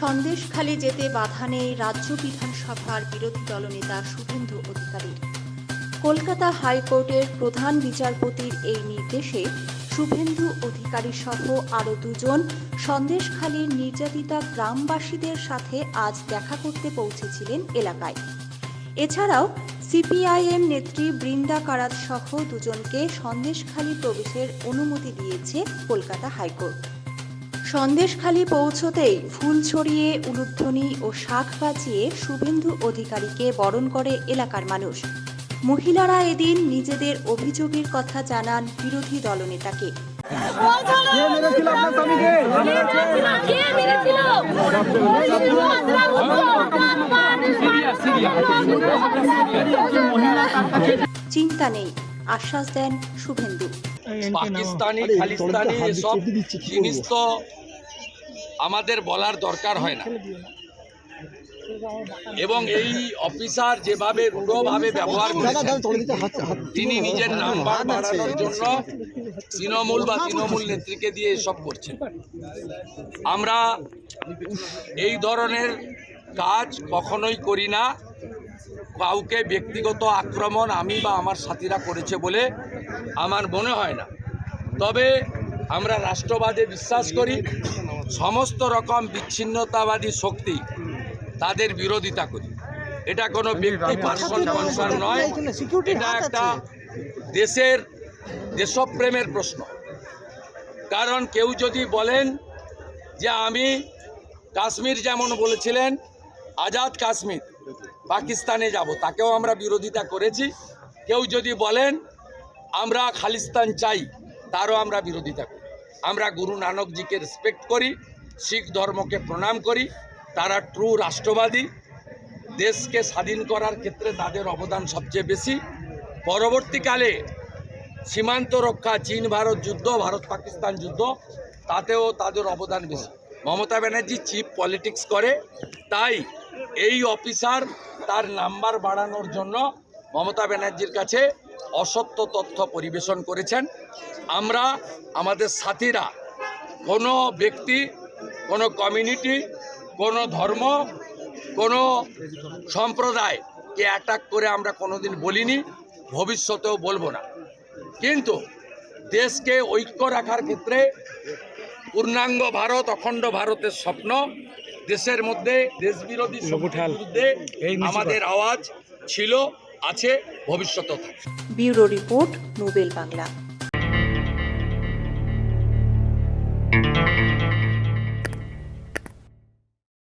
সন্দেশখালী যেতে বাধা নেই রাজ্য বিধানসভার বিরোধী দলনেতা শুভেন্দু অধিকারীর। কলকাতা হাইকোর্টের প্রধান বিচারপতির এই নির্দেশে শুভেন্দু অধিকারী সহ আরও দুজন সন্দেশখালীর নির্যাতিতা গ্রামবাসীদের সাথে আজ দেখা করতে পৌঁছেছিলেন এলাকায়। এছাড়াও সিপিআইএম নেত্রী বৃন্দা কারাত সহ দুজনকে সন্দেশখালী প্রবেশের অনুমতি দিয়েছে কলকাতা হাইকোর্ট। সন্দেশখালী পৌঁছতেই ফুল ছড়িয়ে উলুধ্বনি ও শাখ বাজিয়ে শুভেন্দু অধিকারীকে বরণ করে এলাকার মানুষ। মহিলারা এদিন নিজেদের অভিযোগের কথা জানান বিরোধী দলনেতাকে। চিন্তা নেই আশ্বাস দেন শুভেন্দু। পাকিস্তানি খালিস্তানি এসব জিনিস তো আমাদের বলার দরকার হয় না। এবং এই অফিসার যেভাবে রূঢ়ভাবে ব্যবহার করেছেন তিনি নিজের নাম্বার বাড়ানোর জন্য তৃণমূল বা তৃণমূল নেত্রীকে দিয়ে এসব করছেন। আমরা এই ধরনের কাজ কখনোই করি না। কাউকে ব্যক্তিগত আক্রমণ আমি বা আমার সাথীরা করেছে বলে আমার মনে হয় না। তবে আমরা রাষ্ট্রবাদে বিশ্বাস করি সমস্ত রকম বিচ্ছিন্নতাবাদী শক্তি তাদের বিরোধিতা করি। এটা কোনো ব্যক্তি পার্সন কনসার্ন নয় এটা একটা দেশের দেশপ্রেমের প্রশ্ন। কারণ কেউ যদি বলেন যে আমি কাশ্মীর যেমন বলেছিলেন আজাদ কাশ্মীর পাকিস্তানে যাব। তাকেও আমরা বিরোধিতা করেছি। কেউ যদি বলেন, আমরা খালিস্তান চাই তারও আমরা বিরোধিতা করি। আমরা গুরু নানকজিকে রেসপেক্ট করি, শিখ ধর্মকে প্রণাম করি। তারা ট্রু রাষ্ট্রবাদী। দেশকে স্বাধীন করার ক্ষেত্রে তাদের অবদান সবচেয়ে বেশি। পরবর্তীকালে সীমান্ত রক্ষা, চীন ভারত যুদ্ধ, ভারত পাকিস্তান যুদ্ধ, তাতেও তাদের অবদান বেশি। মমতা ব্যানার্জি চিপ পলিটিক্স করে। তাই এই অফিসার তার নাম্বার বাড়ানোর জন্য মমতা ব্যানার্জির কাছে অসত্য তথ্য পরিবেশন করেছেন। আমরা আমাদের সাথীরা, কোনো ব্যক্তি, কোনো কমিউনিটি কোনো ধর্ম, কোনো সম্প্রদায়কে অ্যাটাক করে আমরা কোনোদিন বলিনি, ভবিষ্যতেও বলব না। কিন্তু দেশকে ঐক্য রাখার ক্ষেত্রে পূর্ণাঙ্গ ভারত, অখণ্ড ভারতের স্বপ্ন দেশের মধ্যে দেশ বিরোধী বিরুদ্ধে আমাদের আওয়াজ ছিল আছে ভবিষ্যতেও থাকবে। Bureau report Nobel Bangla.